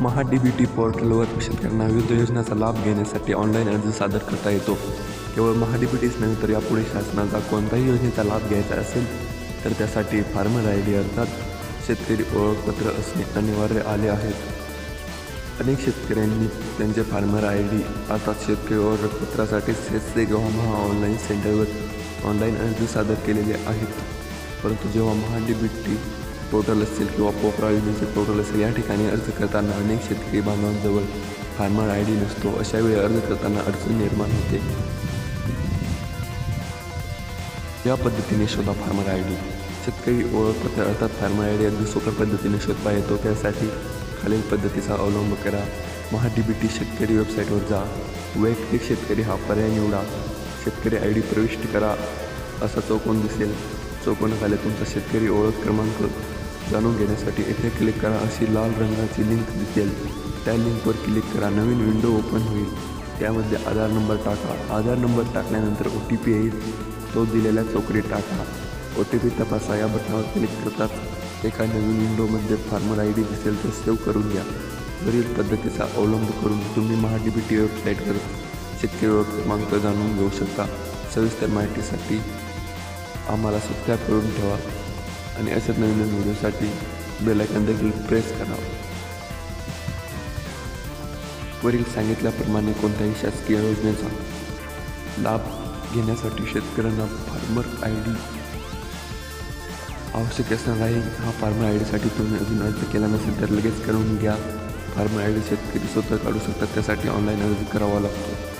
महा D B T पोर्टलवर शेतकऱ्यांना विविध योजनांचा लाभ घेण्यासाठी ऑनलाईन अर्ज सादर करता येतो. केवळ महा डी बी टीच तर यापुढे शासनाचा कोणताही योजनेचा लाभ घ्यायचा असेल तर त्यासाठी फार्मर आय डी अर्थात शेतकरी ओळखपत्र असणे अनिवार्य आले आहेत अनेक शेतकऱ्यांनी त्यांचे फार्मर आय डी अर्थात शेतकरी ओळखपत्रासाठी सेसचे किंवा महा ऑनलाईन सेंटरवर ऑनलाईन अर्ज सादर केलेले आहेत. परंतु जेव्हा Maha D B T portal असेल किंवा पोकरा योजनेचे पोर्टल असेल या ठिकाणी अर्ज करताना अनेक शेतकरी बांधवांजवळ फार्मर आय डी नसतो. अशावेळी अर्ज करताना अडचण निर्माण होते. या पद्धतीने शोधा फार्मर आय डी. शेतकरी ओळखपत्र अर्थात फार्मर आय डी अगदी सोप्या पद्धतीने शोधता येतो. त्यासाठी खालील पद्धतीचा अवलंब करा. महा डी बी टी शेतकरी वेबसाईटवर जा. वैयक्तिक शेतकरी हा पर्याय निवडा. शेतकरी आय डी प्रविष्ट करा. असा चौकोन दिसेल. चौकोनाखाली तुमचा शेतकरी ओळख क्रमांक जाणून घेण्यासाठी येथे क्लिक करा अशी लाल रंगाची लिंक दिसेल. त्या लिंकवर क्लिक करा. नवीन विंडो ओपन होईल. त्यामध्ये आधार नंबर टाका. आधार नंबर टाकल्यानंतर ओ टी पी येईल. तो दिलेल्या चौकटीत टाका. ओ टी पी तपासा. या बटनावर क्लिक करताच एका नवीन विंडोमध्ये फार्मर आय डी दिसेल तर सेव्ह करून घ्या. वरील पद्धतीचा अवलंब करून तुम्ही महा डी बी टी वेबसाईटवर शेतकरी ओळख क्रमांक जाणून घेऊ शकता. सविस्तर माहितीसाठी आम्हाला सबस्क्राईब करून ठेवा आणि अशाच नवीन नवीन व्हिडिओसाठी बेलायकन देखील प्रेस करा. वरील सांगितल्याप्रमाणे कोणत्याही शासकीय योजनेचा लाभ घेण्यासाठी शेतकऱ्यांना फार्मर आय डी आवश्यक असणार आहे हा फार्मर आय डीसाठी तुम्ही अजून अर्ज केला नसेल तर लगेच करून घ्या. फार्मर आय डी शेतकरी स्वतः काढू शकतात त्यासाठी ऑनलाईन अर्ज करावा लागतो.